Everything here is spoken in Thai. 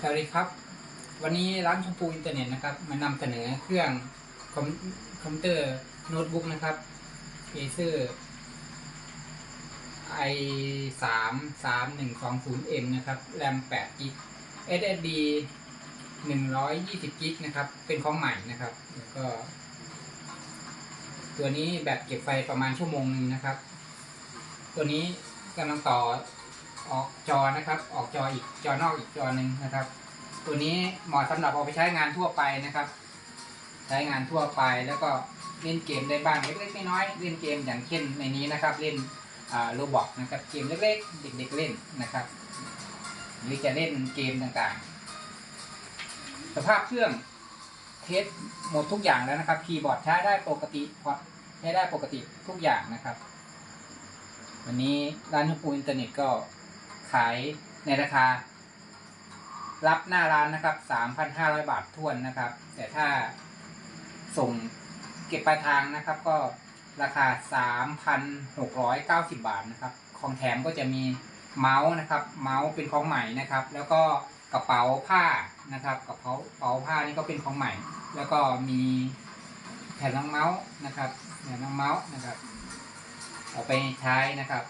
สวัสดีครับ วันนี้ร้านชมพูอินเทอร์เน็ตนะครับมานำเสนอเครื่องคอมคอมพิวเตอร์โน้ตบุ๊กนะครับ Acer i สามสามหนึ่งสองศูนย์ M นะครับแรมแปดกิก SSD หนึ่งร้อยยี่สิบกิกนะครับ เป็นของใหม่นะครับ แล้วก็ ตัวนี้แบบเก็บไฟประมาณชั่วโมงหนึงนะครับ ตัวนี้กำลังต่อ ออกจอนะครับ ออกจออีกจอนอกอีกจอหนึ่งนะครับ ตัวนี้เหมาะสำหรับเอาไปใช้งานทั่วไปนะครับ ใช้งานทั่วไปแล้วก็เล่นเกมได้บ้างเล็กๆน้อยๆเล่นเกมอย่างเช่นในนี้นะครับ เล่นโรบอกนะครับเกมเล็กๆเด็ก ๆเล่นนะครับ หรือจะเล่นเกมต่างๆ สภาพเครื่องเทสหมดทุกอย่างแล้วนะครับคีย์บอร์ดใช้ได้ปกติพอใช้ได้ปกติทุกอย่างนะครับ วันนี้ร้านชมพูอินเทอร์เน็ตก็ ขายในราคา รับหน้าร้านนะครับ 3,500 บาททวนนะครับ แต่ถ้าส่งเก็บปลายทางนะครับ ก็ราคา 3,690 บาทนะครับ ของแถมก็จะมีเมาส์นะครับ เมาส์เป็นของใหม่นะครับ แล้วก็กระเป๋าผ้านะครับกระเป๋ากระเป๋าผ้านี่ก็เป็นของใหม่ แล้วก็มีแผ่นรองเมาส์นะครับแผ่นรองเมาส์นะครับ เอาไปใช้นะครับ